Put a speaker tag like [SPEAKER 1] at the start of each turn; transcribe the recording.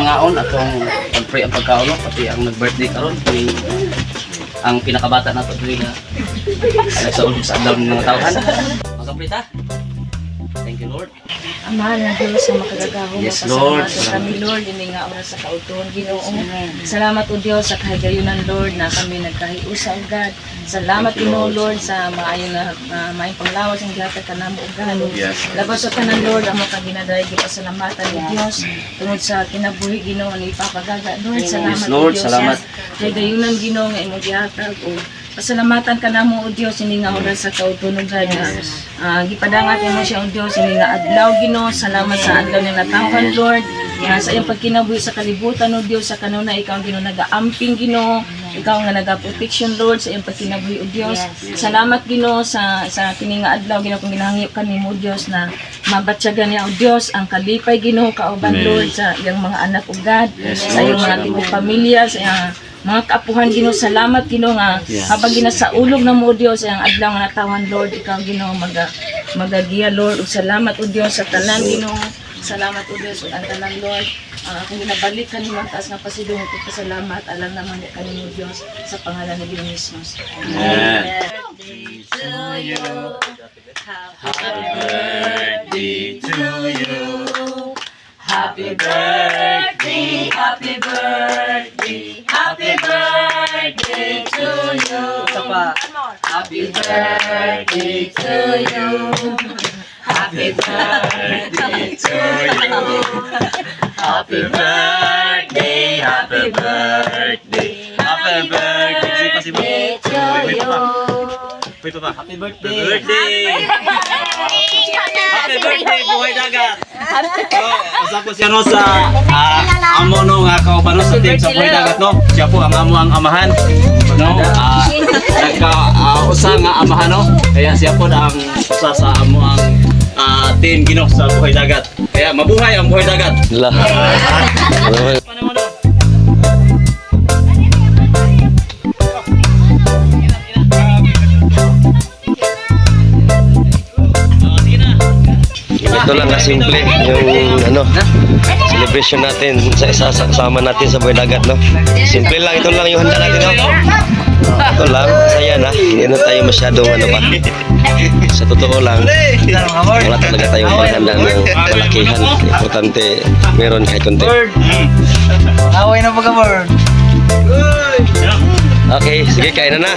[SPEAKER 1] nangaon atong pag-pray ang pagkaon no? pati ang nag-birthday karon kay ang pinakabata nato diri nga nagsaulog sa adlaw ng mga tawhan. Magkaprita. Thank you Lord.
[SPEAKER 2] Amahan na Diyos sa makagagahong
[SPEAKER 1] Yes, Lord.
[SPEAKER 2] sa kami, Lord, hindi nga oras sa kautuhan, Ginoo. Salamat o Diyos sa kahigayunan, Lord, na kami nagkahiusa, o God. Salamat,
[SPEAKER 1] Thank you,
[SPEAKER 2] Ginoo,
[SPEAKER 1] Lord.
[SPEAKER 2] Lord, sa maayo na uh, maayong panglawas ang gata ka namo, o God.
[SPEAKER 1] Yes.
[SPEAKER 2] Labas sa kanan, Lord, ang mga ginadaig pasalamatan ni Diyos. Tungod sa kinabuhi, Ginoo, ni Papagaga, Lord, salamat,
[SPEAKER 1] Yes, Lord,
[SPEAKER 2] o Diyos.
[SPEAKER 1] salamat.
[SPEAKER 2] Sa kahigayunan, Ginoo, nga imong gihatag, o pasalamatan ka namo, o Diyos, hindi nga oras sa kautuhan, God. Yes. Ah, gipadangat mo siya, o Diyos, hindi nga adlaw, Ginoo. Salamat sa adlaw na natawhan, Lord. Nga sa iyong pagkinabuhi sa kalibutan, o Diyos, sa kanuna, ikaw ang Ginoo nag-aamping, Ginoo. Ikaw nga nag-protection, Lord, sa iyong pagkinabuhi, o Diyos. Salamat, Ginoo, sa sa kini nga adlaw, Ginoo, kung ginahangyo kanimo, Diyos, na mabatyagan niya, o Diyos, ang kalipay, Ginoo, kauban, Lord, sa iyang mga anak, o God, sa iyong mga tibok pamilya, sa iyang mga kaapuhan Ginoo salamat Ginoo nga
[SPEAKER 1] Yes.
[SPEAKER 2] habang ginasaulog na mo Dios ang adlaw nga natawan Lord ikaw Ginoo maga magagiya Lord. Ug salamat o Dios sa tanan Ginoo. Salamat o Dios ug ang tanan Lord. Ah, kung ginabalik ka ni taas nga pasidong ug pasalamat alam naman ka ni mo Dios sa pangalan ni Ginoong Jesus.
[SPEAKER 1] Amen.
[SPEAKER 2] Happy
[SPEAKER 1] birthday to you.
[SPEAKER 2] Happy birthday, happy birthday, happy birthday to you. Happy birthday to you. Happy birthday to you. Happy birthday, happy birthday, happy birthday to you.
[SPEAKER 1] Happy birthday. birthday. Usa ko siya no sa ah, amo no nga kauban no sa team sa buhay dagat no. Siya po ang amo ang amahan. No, ah nagka ah, usa nga amahan no. Kaya siya po ang usa sa amo ang ah, team gino sa buhay dagat. Kaya mabuhay ang buhay dagat.
[SPEAKER 3] Lah. Ito lang nga simple yung ano celebration natin sa isa sa kasama natin sa Boy Dagat no. Simple lang ito lang yung handa natin no. Ito lang, saya na. Hindi na tayo masyadong ano pa. Sa totoo lang, wala talaga tayong paghanda ng malakihan. Importante, meron kahit konti.
[SPEAKER 4] Away na pagka bird.
[SPEAKER 3] Okay, sige, kain na na.